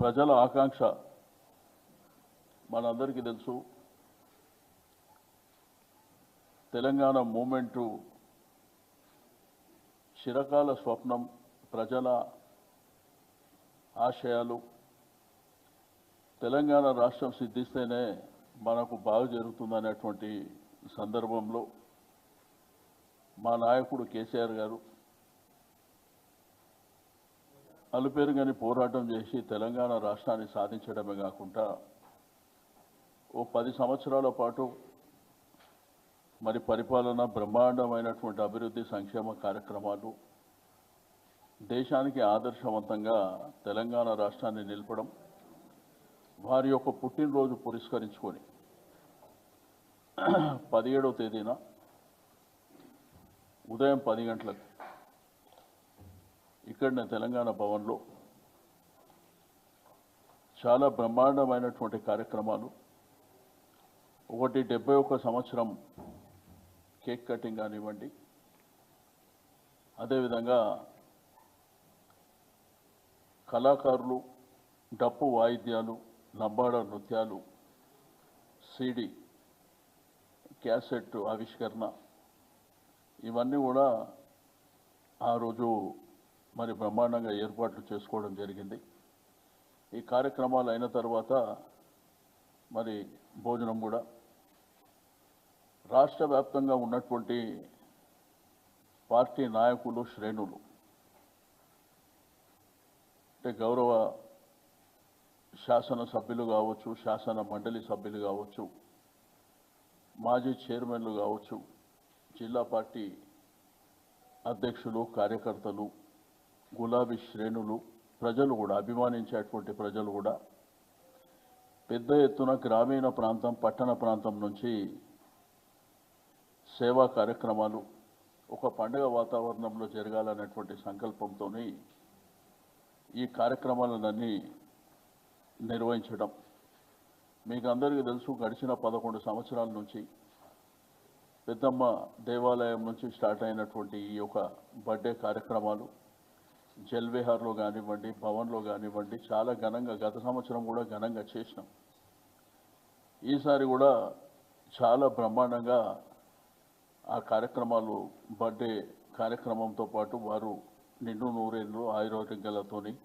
ప్రజల ఆకాంక్ష మనందరికీ తెలుసు. తెలంగాణ మూమెంటు చిరకాల స్వప్నం ప్రజల ఆశయాలు. తెలంగాణ రాష్ట్రం సిద్ధిస్తేనే మనకు బాగా జరుగుతుందనేటువంటి సందర్భంలో మా నాయకుడు కేసీఆర్ గారు అలుపేరుగాని పోరాటం చేసి తెలంగాణ రాష్ట్రాన్ని సాధించడమే కాకుండా ఓ పది సంవత్సరాల పాటు మరి పరిపాలన బ్రహ్మాండమైనటువంటి అభివృద్ధి సంక్షేమ కార్యక్రమాలు దేశానికి ఆదర్శవంతంగా తెలంగాణ రాష్ట్రాన్ని నిలపడం వారి యొక్క పుట్టినరోజు పురస్కరించుకొని పదిహేడవ తేదీన ఉదయం పది గంటలకు ఇక్కడనే తెలంగాణ భవన్లో చాలా బ్రహ్మాండమైనటువంటి కార్యక్రమాలు. ఒకటి డెబ్బై ఒక్క సంవత్సరం కేక్ కటింగ్ కానివ్వండి అదేవిధంగా కళాకారులు డప్పు వాయిద్యాలు లంబాడ నృత్యాలు సిడి క్యాసెట్ ఆవిష్కరణ ఇవన్నీ కూడా ఆ రోజు మరి బ్రహ్మాండంగా ఏర్పాట్లు చేసుకోవడం జరిగింది. ఈ కార్యక్రమాలు అయిన తర్వాత మరి భోజనం కూడా. రాష్ట్ర వ్యాప్తంగా ఉన్నటువంటి పార్టీ నాయకులు శ్రేణులు అంటే గౌరవ శాసన సభ్యులు కావచ్చు శాసన మండలి సభ్యులు కావచ్చు మాజీ చైర్మన్లు కావచ్చు జిల్లా పార్టీ అధ్యక్షులు కార్యకర్తలు గులాబీ శ్రేణులు ప్రజలు కూడా అభిమానించేటువంటి ప్రజలు కూడా పెద్ద ఎత్తున గ్రామీణ ప్రాంతం పట్టణ ప్రాంతం నుంచి సేవా కార్యక్రమాలు ఒక పండుగ వాతావరణంలో జరగాలనేటువంటి సంకల్పంతో ఈ కార్యక్రమాలన్నీ నిర్వహించడం. మీకు అందరికీ తెలుసు గడిచిన పదకొండు సంవత్సరాల నుంచి పెద్దమ్మ దేవాలయం నుంచి స్టార్ట్ అయినటువంటి ఈ యొక్క బర్త్డే కార్యక్రమాలు జల్విహార్లో కానివ్వండి భవన్లో కానివ్వండి చాలా ఘనంగా గత సంవత్సరం కూడా ఘనంగా చేసినాం. ఈసారి కూడా చాలా బ్రహ్మాండంగా ఆ కార్యక్రమాలు బర్త్డే కార్యక్రమంతో పాటు వారు నిండు నూరేళ్ళు ఆయురోగ్యాలతోని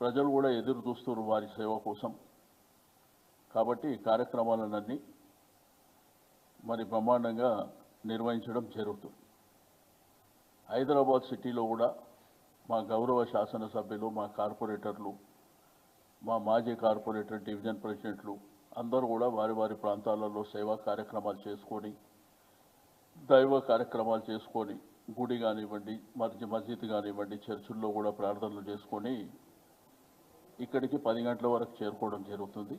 ప్రజలు కూడా ఎదురు చూస్తున్నారు వారి సేవ కోసం. కాబట్టి ఈ కార్యక్రమాలన్నీ మరి బ్రహ్మాండంగా నిర్వహించడం జరుగుతుంది. హైదరాబాద్ సిటీలో కూడా మా గౌరవ శాసనసభ్యులు మా కార్పొరేటర్లు మా మాజీ కార్పొరేటర్ డివిజన్ ప్రెసిడెంట్లు అందరూ కూడా వారి వారి ప్రాంతాలలో సేవా కార్యక్రమాలు చేసుకొని దైవ కార్యక్రమాలు చేసుకొని గుడి కానివ్వండి మస్జి మస్జిద్ కానివ్వండి చర్చిల్లో కూడా ప్రార్థనలు చేసుకొని ఇక్కడికి పది గంటల వరకు చేరుకోవడం జరుగుతుంది.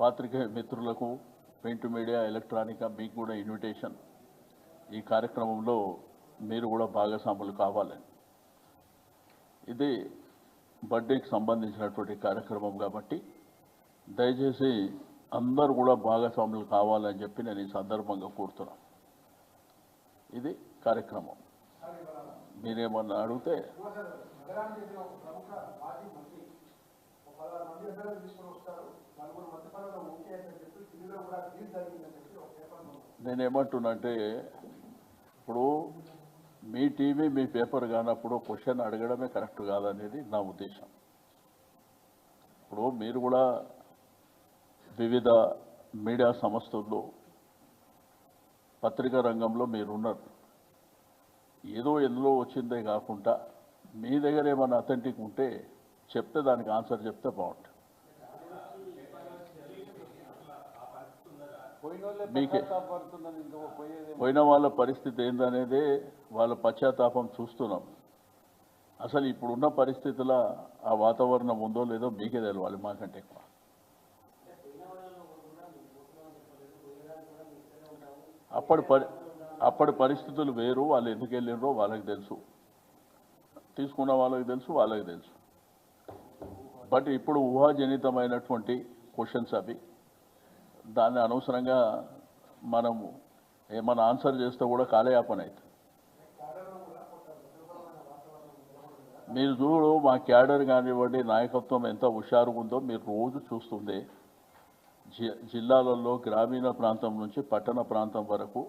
పాత్రికేయ మిత్రులకు ప్రింట్ మీడియా ఎలక్ట్రానిక్ మీకు కూడా ఇన్విటేషన్. ఈ కార్యక్రమంలో మీరు కూడా భాగస్వాములు కావాలని. ఇది బర్త్డేకి సంబంధించినటువంటి కార్యక్రమం కాబట్టి దయచేసి అందరూ కూడా భాగస్వాములు కావాలని చెప్పి నేను ఈ సందర్భంగా కోరుతున్నాను. ఇది కార్యక్రమం. మీరేమన్నా అడిగితే నేనేమంటున్నా అంటే ఇప్పుడు మీ టీవీ మీ పేపర్ కానప్పుడు క్వశ్చన్ అడగడమే కరెక్ట్ కాదనేది నా ఉద్దేశం. ఇప్పుడు మీరు కూడా వివిధ మీడియా సంస్థల్లో పత్రికా రంగంలో మీరున్నారు. ఏదో ఎందులో వచ్చిందే కాకుండా మీ దగ్గర ఏమైనా అథెంటిక్ ఉంటే చెప్తే దానికి ఆన్సర్ చెప్తే బాగుంటుంది పోయిన వాళ్ళే మీకే పోయిన వాళ్ళ పరిస్థితి ఏందనేదే వాళ్ళ పశ్చాత్తాపం చూస్తున్నాం. అసలు ఇప్పుడున్న పరిస్థితుల ఆ వాతావరణం ఉందో లేదో మీకే తెలవాలి మాకంటే ఎక్కువ. అప్పటి పరి అప్పటి పరిస్థితులు వేరు వాళ్ళు ఎందుకు వెళ్ళినరో వాళ్ళకి తెలుసు. తీసుకున్న వాళ్ళకి తెలుసు వాళ్ళకి తెలుసు. బట్ ఇప్పుడు ఊహాజనితమైనటువంటి క్వశ్చన్స్ అవి. దాన్ని అనవసరంగా మనము ఏమైనా ఆన్సర్ చేస్తే కూడా కాలయాపన అవుతుంది మీరు చూడు మా క్యాడర్ కానివ్వండి నాయకత్వం ఎంత హుషారుగా ఉందో మీరు రోజు చూస్తుంది జి- జిల్లాలలో గ్రామీణ ప్రాంతం నుంచి పట్టణ ప్రాంతం వరకు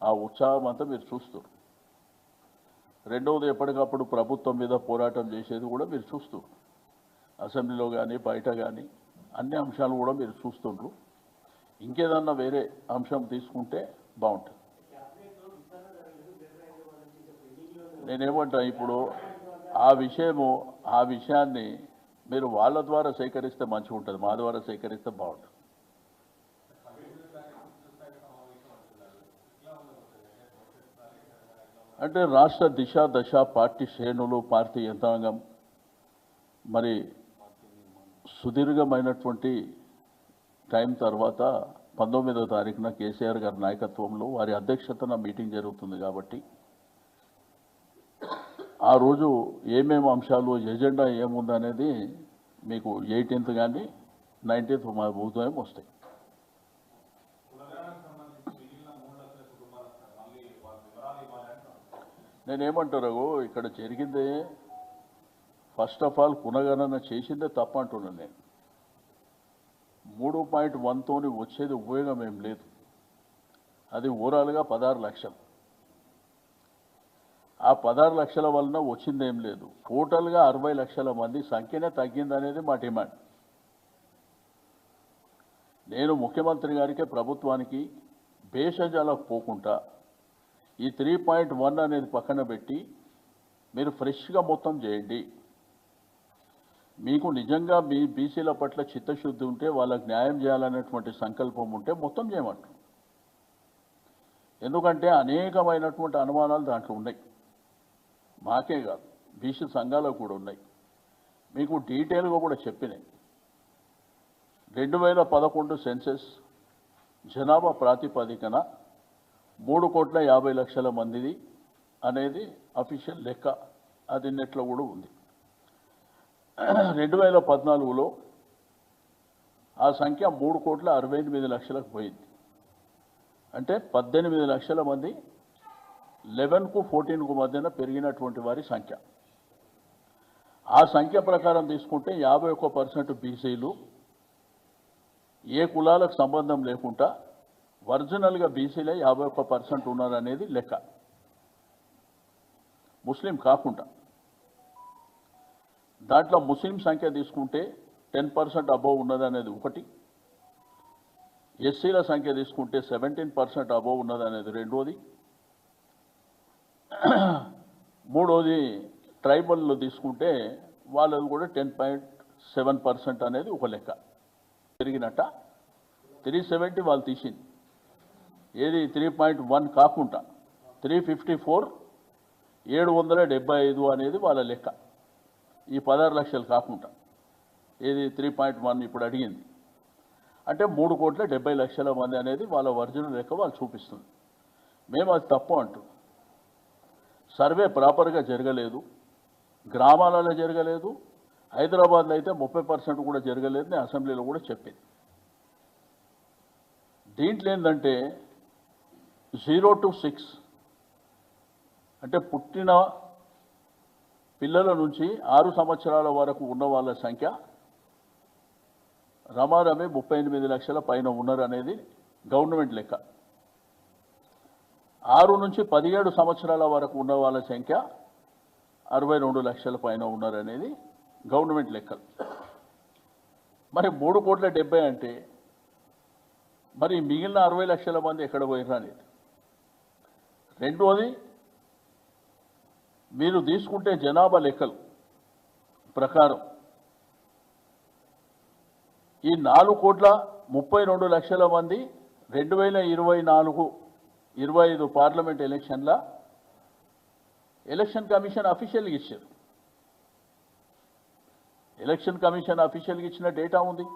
ఆ ఉత్సాహం అంతా మీరు చూస్తారు రెండవది ఎప్పటికప్పుడు ప్రభుత్వం మీద పోరాటం చేసేది కూడా మీరు చూస్తారు అసెంబ్లీలో కానీ బయట కానీ అన్ని అంశాలు కూడా మీరు చూస్తుండ్రు. ఇంకేదన్నా వేరే అంశం తీసుకుంటే బాగుంటుంది. నేనేమంటా ఇప్పుడు ఆ విషయము ఆ విషయాన్ని మీరు వాళ్ళ ద్వారా సేకరిస్తే మంచిగా ఉంటుంది మా ద్వారా సేకరిస్తే బాగుంటుంది. అంటే రాష్ట్ర దిశ దశ పార్టీ శ్రేణులు పార్టీ యంత్రాంగం మరి సుదీర్ఘమైనటువంటి టైం తర్వాత పంతొమ్మిదో తారీఖున కేసీఆర్ గారి నాయకత్వంలో వారి అధ్యక్షతన మీటింగ్ జరుగుతుంది కాబట్టి ఆ రోజు ఏమేమి అంశాలు ఎజెండా ఏముందనేది మీకు ఎయిటీన్త్ కానీ నైన్టీన్త్ మా ఉదయం వస్తాయి. నేనేమంటారు ఇక్కడ జరిగిందే ఫస్ట్ ఆఫ్ ఆల్ పునగణన చేసిందే తప్ప అంటున్నాను నేను. మూడు పాయింట్ వన్తో వచ్చేది ఉపయోగం ఏం లేదు. అది ఓవరాల్గా పదహారు లక్షలు. ఆ పదహారు లక్షల వలన వచ్చింది ఏం లేదు. టోటల్గా అరవై లక్షల మంది సంఖ్యనే తగ్గిందనేది మా డిమాండ్. నేను ముఖ్యమంత్రి గారికి ప్రభుత్వానికి భేషజాలకు పోకుండా ఈ త్రీ పాయింట్ వన్ అనేది పక్కన పెట్టి మీరు ఫ్రెష్గా మొత్తం చేయండి. మీకు నిజంగా మీ బీసీల పట్ల చిత్తశుద్ధి ఉంటే వాళ్ళకి న్యాయం చేయాలనేటువంటి సంకల్పం ఉంటే మొత్తం చేయమంటారు. ఎందుకంటే అనేకమైనటువంటి అనుమానాలు దాంట్లో ఉన్నాయి. మాకే కాదు బీసీ సంఘాలకు కూడా ఉన్నాయి. మీకు డీటెయిల్గా కూడా చెప్పినాయి. రెండు వేల పదకొండు సెన్సెస్ జనాభా ప్రాతిపదికన మూడు కోట్ల యాభై లక్షల మందిది అనేది అఫీషియల్ లెక్క. అది నెట్లో కూడా ఉంది. రెండు వేల పద్నాలుగులో ఆ సంఖ్య మూడు కోట్ల అరవై ఎనిమిది లక్షలకు పోయింది. అంటే పద్దెనిమిది లక్షల మంది లెవెన్కు ఫోర్టీన్కు మధ్యన పెరిగినటువంటి వారి సంఖ్య. ఆ సంఖ్య ప్రకారం తీసుకుంటే యాభై ఒక్క పర్సెంట్ బీసీలు ఏ కులాలకు సంబంధం లేకుండా ఒరిజినల్గా బీసీలే యాభై ఒక్క పర్సెంట్ ఉన్నారనేది లెక్క. ముస్లిం కాకుండా. దాంట్లో ముస్లిం సంఖ్య తీసుకుంటే టెన్ పర్సెంట్ అబోవ్ ఉన్నది అనేది ఒకటి. ఎస్సీల సంఖ్య తీసుకుంటే సెవెంటీన్ పర్సెంట్ అబోవ్ ఉన్నది అనేది రెండోది. మూడోది ట్రైబల్లో తీసుకుంటే వాళ్ళది కూడా టెన్ పాయింట్ సెవెన్ పర్సెంట్ అనేది ఒక లెక్క. పెరిగినట్ట. త్రీ సెవెంటీ వాళ్ళు తీసింది. ఏది త్రీ పాయింట్ వన్ కాకుండా త్రీ ఫిఫ్టీ ఫోర్ ఏడు వందల డెబ్బై ఐదు అనేది వాళ్ళ లెక్క. ఈ పదహారు లక్షలు కాకుండా ఏది త్రీ పాయింట్ వన్ ఇప్పుడు అడిగింది. అంటే మూడు కోట్ల డెబ్బై లక్షల మంది అనేది వాళ్ళ ఒరిజినల్ లెక్క వాళ్ళు చూపిస్తుంది. మేము అది తప్పు అంటూ. సర్వే ప్రాపర్గా జరగలేదు. గ్రామాలలో జరగలేదు. హైదరాబాద్లో అయితే ముప్పై పర్సెంట్ కూడా జరగలేదు నేను అసెంబ్లీలో కూడా చెప్పింది. దీంట్లో ఏంటంటే జీరో టు సిక్స్ అంటే పుట్టిన పిల్లల నుంచి ఆరు సంవత్సరాల వరకు ఉన్న వాళ్ళ సంఖ్య రమారమే ముప్పై ఎనిమిది లక్షల పైన ఉన్నారు అనేది గవర్నమెంట్ లెక్క. ఆరు నుంచి పదిహేడు సంవత్సరాల వరకు ఉన్న వాళ్ళ సంఖ్య అరవై రెండు లక్షల పైన ఉన్నారనేది గవర్నమెంట్ లెక్కలు మరి మూడు కోట్ల డెబ్బై అంటే మరి మిగిలిన అరవై లక్షల మంది ఎక్కడ పోయినా అనేది? రెండోది మీరు తీసుకుంటే జనాభా లెక్కలు ప్రకారం ఈ నాలుగు కోట్ల ముప్పై రెండు లక్షల మంది రెండు వేల ఇరవై నాలుగు ఇరవై ఐదు పార్లమెంట్ ఎలక్షన్ల ఎలక్షన్ కమిషన్ అఫీషియల్గా ఇచ్చారు. ఎలక్షన్ కమిషన్ అఫీషియల్గా ఇచ్చిన డేటా ఉంది.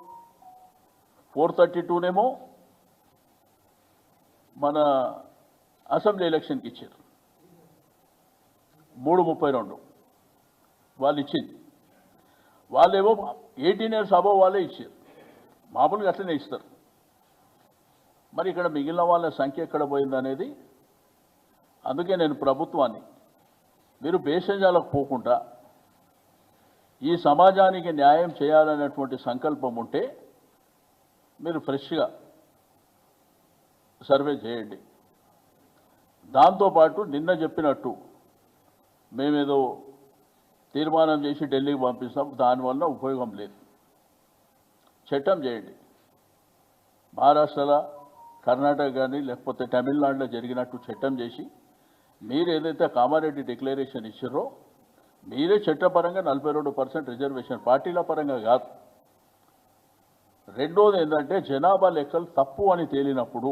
ఫోర్ థర్టీ టూనేమో మన అసెంబ్లీ ఎలక్షన్కి ఇచ్చారు. మూడు ముప్పై రెండు. వాళ్ళు ఇచ్చింది వాళ్ళేమో ఎయిటీన్ ఇయర్స్ అబోవ్ వాళ్ళే ఇచ్చారు. మామూలుగా అట్లనే ఇస్తారు. మరి ఇక్కడ మిగిలిన వాళ్ళ సంఖ్య ఎక్కడ పోయిందనేది? అందుకే నేను ప్రభుత్వాన్ని మీరు భేషజాలకు పోకుండా ఈ సమాజానికి న్యాయం చేయాలనేటువంటి సంకల్పం ఉంటే మీరు ఫ్రెష్గా సర్వే చేయండి. దాంతోపాటు నిన్న చెప్పినట్టు మేమేదో తీర్మానం చేసి ఢిల్లీకి పంపిస్తాం దానివల్ల ఉపయోగం లేదు. చట్టం చేయండి. మహారాష్ట్రలో కర్ణాటక కానీ లేకపోతే తమిళనాడులో జరిగినట్టు చట్టం చేసి మీరు ఏదైతే కామారెడ్డి డిక్లరేషన్ ఇచ్చారో మీరే చట్టపరంగా నలభై రెండు పర్సెంట్ రిజర్వేషన్ పార్టీల పరంగా కాదు. రెండోది ఏంటంటే జనాభా లెక్కలు తప్పు అని తేలినప్పుడు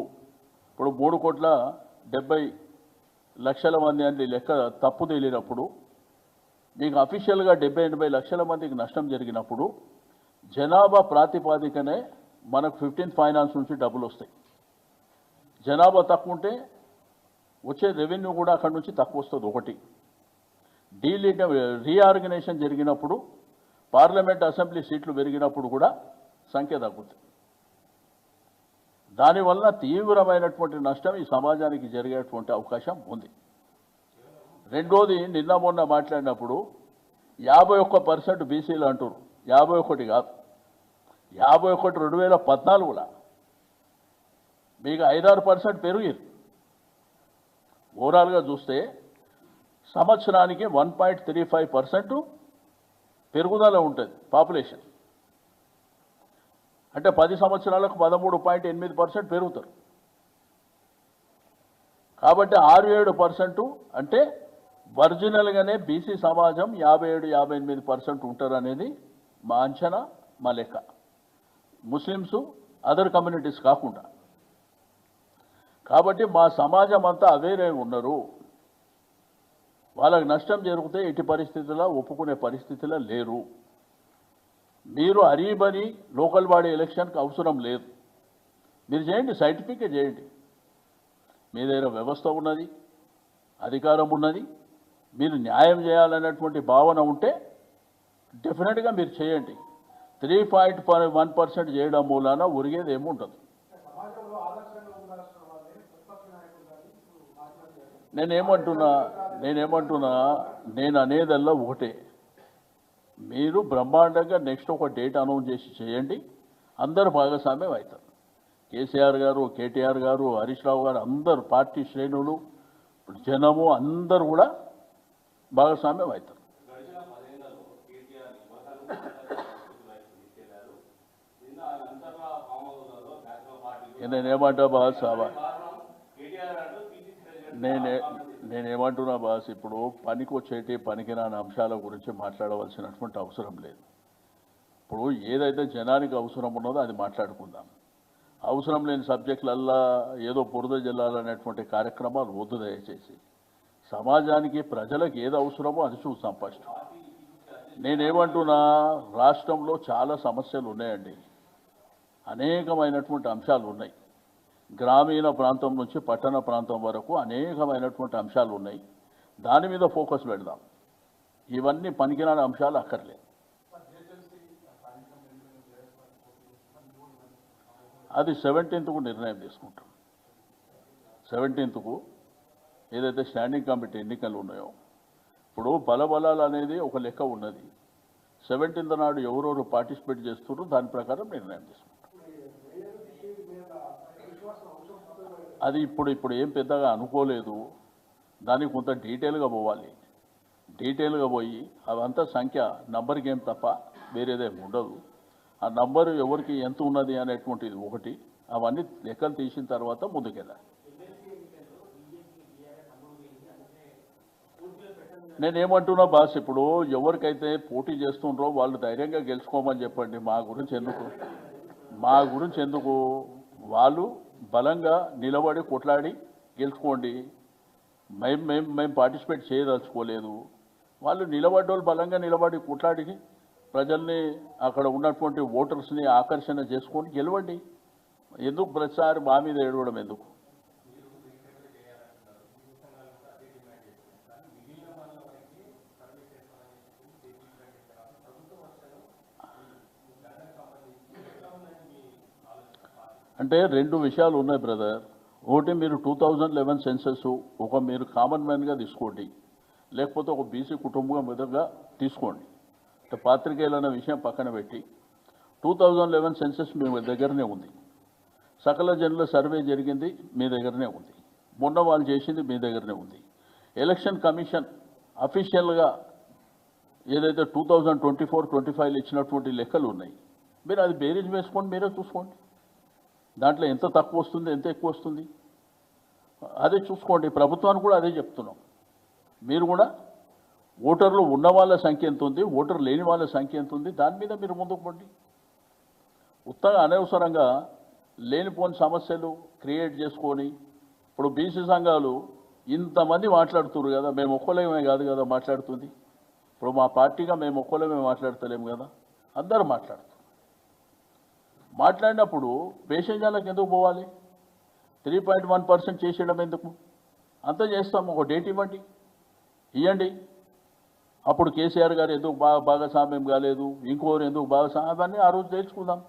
ఇప్పుడు మూడు కోట్ల డెబ్బై లక్షల మంది అని లెక్క తప్పు తేలినప్పుడు మీకు అఫీషియల్గా డెబ్బై ఎనభై లక్షల మందికి నష్టం జరిగినప్పుడు జనాభా ప్రాతిపాదికనే మనకు ఫిఫ్టీన్ ఫైనాన్స్ నుంచి డబ్బులు వస్తాయి. జనాభా తక్కువ ఉంటే వచ్చే రెవెన్యూ కూడా అక్కడి నుంచి తక్కువ వస్తుంది ఒకటి. డీలీ రీఆర్గనైజేషన్ జరిగినప్పుడు పార్లమెంట్ అసెంబ్లీ సీట్లు పెరిగినప్పుడు కూడా సంఖ్య తగ్గుతుంది. దానివల్ల తీవ్రమైనటువంటి నష్టం ఈ సమాజానికి జరిగేటువంటి అవకాశం ఉంది. రెండోది నిన్న మొన్న మాట్లాడినప్పుడు యాభై ఒక్క పర్సెంట్ బీసీలు అంటారు యాభై ఒకటి కాదు. యాభై ఒకటి రెండు వేల పద్నాలుగులా? మీకు ఐదారు పర్సెంట్ పెరిగింది ఓవరాల్గా చూస్తే సంవత్సరానికి one point three five percent పెరుగుదల ఉంటుంది పాపులేషన్. అంటే పది సంవత్సరాలకు పదమూడు పాయింట్ ఎనిమిది పర్సెంట్ పెరుగుతారు. కాబట్టి ఆరు ఏడు పర్సెంట్ అంటే ఒరిజినల్గానే బీసీ సమాజం యాభై ఏడు యాభై ఎనిమిది పర్సెంట్ ఉంటారు అనేది మా అంచనా మా లెక్క. ముస్లిమ్స్ అదర్ కమ్యూనిటీస్ కాకుండా. కాబట్టి మా సమాజం అంతా అవేరే ఉన్నారు. వాళ్ళకి నష్టం జరిగితే ఎట్టి పరిస్థితుల్లో ఒప్పుకునే పరిస్థితిలో లేరు. మీరు అరీబని లోకల్ బాడీ ఎలక్షన్కి అవసరం లేదు. మీరు చేయండి సైంటిఫిక్గా చేయండి. మీ దగ్గర వ్యవస్థ ఉన్నది అధికారం ఉన్నది మీరు న్యాయం చేయాలనేటువంటి భావన ఉంటే డెఫినెట్గా మీరు చేయండి. త్రీ పాయింట్ వన్ పర్సెంట్ చేయడం మూలాన ఉరిగేది ఏమి ఉండదు. నేనేమంటున్నా నేనేమంటున్నా నేను అనేదల్లా ఒకటే. మీరు బ్రహ్మాండంగా నెక్స్ట్ ఒక డేట్ అనౌన్స్ చేసి చేయండి అందరు భాగస్వామ్యం అవుతారు కేసీఆర్ గారు కేటీఆర్ గారు హరీష్ రావు గారు అందరు పార్టీ శ్రేణులు జనము అందరు కూడా భాగస్వామ్యం అవుతారు నేనేమంటా బాస్ సాబా నేను ఏమంటున్నా బాస్ ఇప్పుడు పనికొచ్చేటి పనికిరాని అంశాల గురించి మాట్లాడవలసినటువంటి అవసరం లేదు. ఇప్పుడు ఏదైతే జనానికి అవసరం ఉన్నదో అది మాట్లాడుకుందాం. అవసరం లేని సబ్జెక్టులల్లా ఏదో బురద జిల్లాలనేటువంటి కార్యక్రమాలు వద్దు దయచేసి. సమాజానికి ప్రజలకు ఏది అవసరమో అది చూస్తాం ఫస్ట్. నేనేమంటున్నా రాష్ట్రంలో చాలా సమస్యలు ఉన్నాయండి. అనేకమైనటువంటి అంశాలు ఉన్నాయి. గ్రామీణ ప్రాంతం నుంచి పట్టణ ప్రాంతం వరకు అనేకమైనటువంటి అంశాలు ఉన్నాయి. దాని మీద ఫోకస్ పెడదాం. ఇవన్నీ పనికిరాని అంశాలు అక్కర్లేదు అది సెవెంటీన్త్కు నిర్ణయం తీసుకుంటాం. సెవెంటీన్త్కు ఏదైతే స్టాండింగ్ కమిటీ ఎన్నికలు ఉన్నాయో ఇప్పుడు బలబలాలు అనేది ఒక లెక్క ఉన్నది. సెవెంటీన్త్ నాడు ఎవరెవరు పార్టిసిపేట్ చేస్తున్నారో దాని ప్రకారం నిర్ణయం తీసుకుంటాం. అది ఇప్పుడు ఇప్పుడు ఏం పెద్దగా అనుకోలేదు. దానికి కొంత డీటెయిల్గా పోవాలి. డీటెయిల్గా పోయి అవంతా సంఖ్య నంబర్ ఏం తప్ప వేరేదేమి ఉండదు. ఆ నంబరు ఎవరికి ఎంత ఉన్నది అనేటువంటిది ఒకటి. అవన్నీ లెక్కలు తీసిన తర్వాత ముందుకెళ్ళాలి. నేనేమంటున్నా బాస్ ఇప్పుడు ఎవరికైతే పోటీ చేస్తుండ్రో వాళ్ళు ధైర్యంగా గెలుచుకోమని చెప్పండి. మా గురించి ఎందుకు? మా గురించి ఎందుకు? వాళ్ళు బలంగా నిలబడి కొట్లాడి గెలుచుకోండి. మేము మేము మేము పార్టిసిపేట్ చేయదలుచుకోలేదు. వాళ్ళు నిలబడ్డోళ్ళు బలంగా నిలబడి కొట్లాడి ప్రజల్ని అక్కడ ఉన్నటువంటి ఓటర్స్ని ఆకర్షణ చేసుకొని గెలవండి. ఎందుకు ప్రతిసారి మా మీద ఏడవడం ఎందుకు? అంటే రెండు విషయాలు ఉన్నాయి బ్రదర్ ఒకటి మీరు టూ థౌజండ్ లెవెన్ సెన్సెస్ ఒక మీరు కామన్ మ్యాన్గా తీసుకోండి. లేకపోతే ఒక బీసీ కుటుంబం విధంగా తీసుకోండి. అంటే పాత్రికేయులు అనే విషయం పక్కన పెట్టి. టూ థౌజండ్ లెవెన్ సెన్సెస్ మీ దగ్గరనే ఉంది. సకల జనుల సర్వే జరిగింది మీ దగ్గరనే ఉంది. మొన్న వాళ్ళు చేసింది మీ దగ్గరనే ఉంది. ఎలక్షన్ కమిషన్ అఫీషియల్గా ఏదైతే two thousand twenty four twenty ఫైవ్లో ఇచ్చినటువంటి లెక్కలు ఉన్నాయి మీరు అది బేరీజ్ వేసుకోండి మీరే చూసుకోండి. దాంట్లో ఎంత తక్కువ వస్తుంది ఎంత ఎక్కువ వస్తుంది? అదే చూసుకోండి ప్రభుత్వానికి కూడా అదే చెప్తున్నాం. మీరు కూడా ఓటర్లు ఉన్న వాళ్ళ సంఖ్య ఎంత ఉంది ఓటర్ లేని వాళ్ళ సంఖ్య ఎంత ఉంది దాని మీద మీరు ముందుకు పండి. ఉత్తగా అనవసరంగా లేనిపోని సమస్యలు క్రియేట్ చేసుకొని ఇప్పుడు బీసీ సంఘాలు ఇంతమంది మాట్లాడుతున్నారు కదా మేము ఒక్కలేమే కాదు కదా మాట్లాడుతుంది. ఇప్పుడు మా పార్టీగా మేము ఒక్కలేమే మాట్లాడతలేము కదా అందరూ మాట్లాడుతారు మాట్లాడినప్పుడు పేషెంజర్లకు ఎందుకు పోవాలి? త్రీ పాయింట్ వన్ పర్సెంట్ చేసేయడం ఎందుకు? అంత చేస్తాము ఒక డేట్ ఇవ్వండి. ఇవ్వండి అప్పుడు కేసీఆర్ గారు ఎందుకు బాగా భాగస్వామ్యం కాలేదు? ఇంకోరు ఎందుకు భాగస్వామ్యం? అవన్నీ ఆ రోజు తెలుసుకుందాం.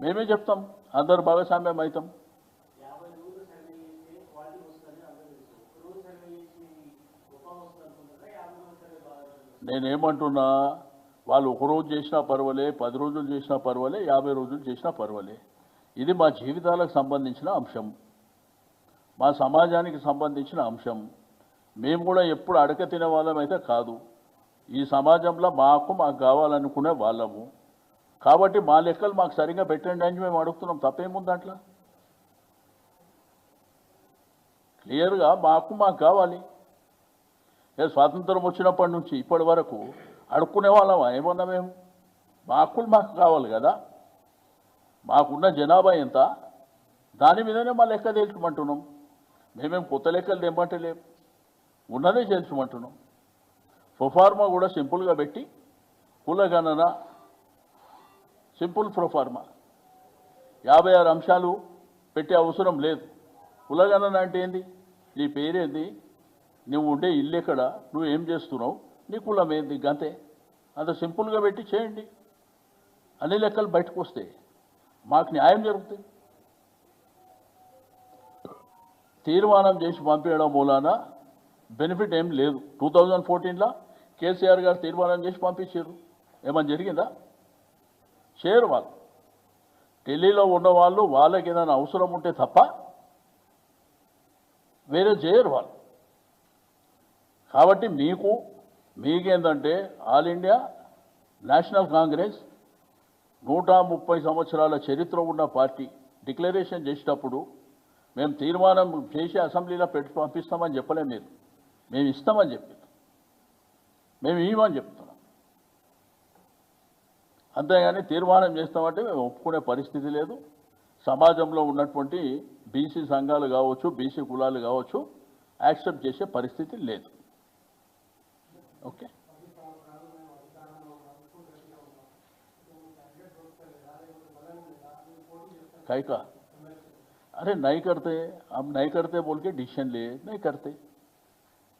మేమే చెప్తాం అందరు భాగస్వామ్యం అవుతాం. నేనేమంటున్నా వాళ్ళు ఒకరోజు చేసినా పర్వాలే పది రోజులు చేసినా పర్వాలే యాభై రోజులు చేసినా పర్వాలే. ఇది మా జీవితాలకు సంబంధించిన అంశం. మా సమాజానికి సంబంధించిన అంశం. మేము కూడా ఎప్పుడు అడక తినే వాళ్ళం అయితే కాదు. ఈ సమాజంలో మాకు మాకు కావాలనుకునే వాళ్ళము. కాబట్టి మా లెక్కలు మాకు సరిగ్గా పెట్టండి అని మేము అడుగుతున్నాం. తప్పేముంది దాంట్లో? క్లియర్గా మాకు మాకు కావాలి. స్వాతంత్రం వచ్చినప్పటి నుంచి ఇప్పటి వరకు అడుక్కునే వాళ్ళం ఏమన్నా మేము? మా హక్కులు మాకు కావాలి కదా? మాకున్న జనాభా ఎంత? దాని మీదనే మా లెక్క తేల్చమంటున్నాం. మేమేం కొత్త లెక్కలు తెమ్మంటలేం. ఉన్నదే చేల్చమంటున్నాం. ప్రొఫార్మా కూడా సింపుల్గా పెట్టి కులగణన సింపుల్ ప్రొఫార్మా యాభై ఆరు అంశాలు పెట్టే అవసరం లేదు. కులగణన అంటే ఏంది? నీ పేరేంది? నువ్వు ఉండే ఇల్లు ఎక్కడ? నువ్వు ఏం చేస్తున్నావు? నీ కులం ఏంది గంతే అంత సింపుల్గా పెట్టి చేయండి. అన్ని లెక్కలు బయటకు వస్తాయి మాకు న్యాయం జరుగుతుంది. తీర్మానం చేసి పంపించడం మూలాన బెనిఫిట్ ఏం లేదు. టూ థౌజండ్ ఫోర్టీన్లో కేసీఆర్ గారు తీర్మానం చేసి పంపించారు. ఏమైనా జరిగిందా? చేయరు వాళ్ళు. ఢిల్లీలో ఉన్న వాళ్ళు వాళ్ళకి ఏదైనా అవసరం ఉంటే తప్ప వేరే చేయరు వాళ్ళు. కాబట్టి మీకు మీకేందంటే ఆల్ ఇండియా నేషనల్ కాంగ్రెస్ నూట ముప్పై సంవత్సరాల చరిత్ర ఉన్న పార్టీ. డిక్లరేషన్ చేసేటప్పుడు మేము తీర్మానం చేసి అసెంబ్లీలో పెట్టి పంపిస్తామని చెప్పలే మీరు. మేము ఇస్తామని చెప్పి. మేము ఇవ్వమని చెప్తున్నాం. అంతేగాని తీర్మానం చేస్తామంటే మేము ఒప్పుకునే పరిస్థితి లేదు. సమాజంలో ఉన్నటువంటి బీసీ సంఘాలు కావచ్చు బీసీ కులాలు కావచ్చు యాక్సెప్ట్ చేసే పరిస్థితి లేదు. ఓకే काय का अरे नहीं करते, हम नहीं करते बोल के डिसीज़न ले, नहीं करते।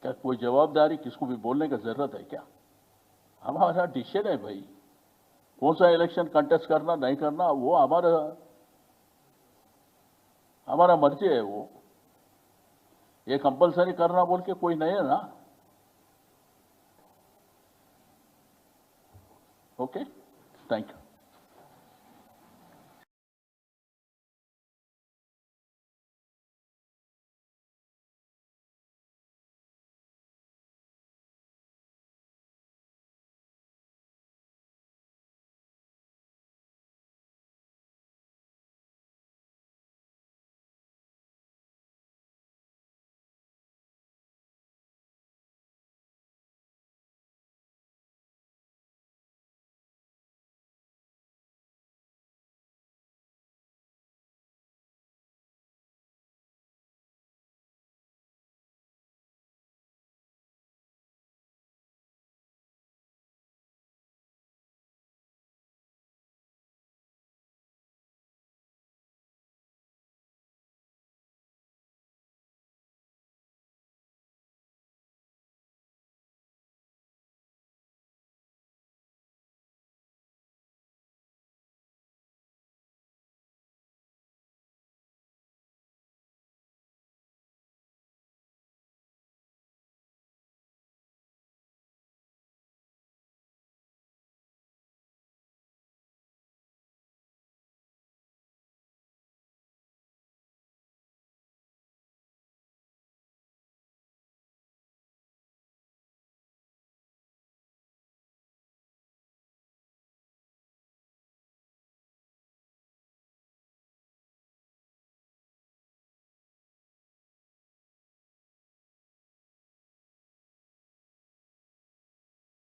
क्या कोई जवाबदारी, किसको भी बोलने का ज़रूरत है क्या? हमारा डिसीज़न है भाई। कौन सा इलेक्शन कंटेस्ट करना, नहीं करना, वो हमारा हमारा मर्ज़ी है वो। ये कंपलसरी करना बोल के कोई नहीं है ना? Okay? Thank you.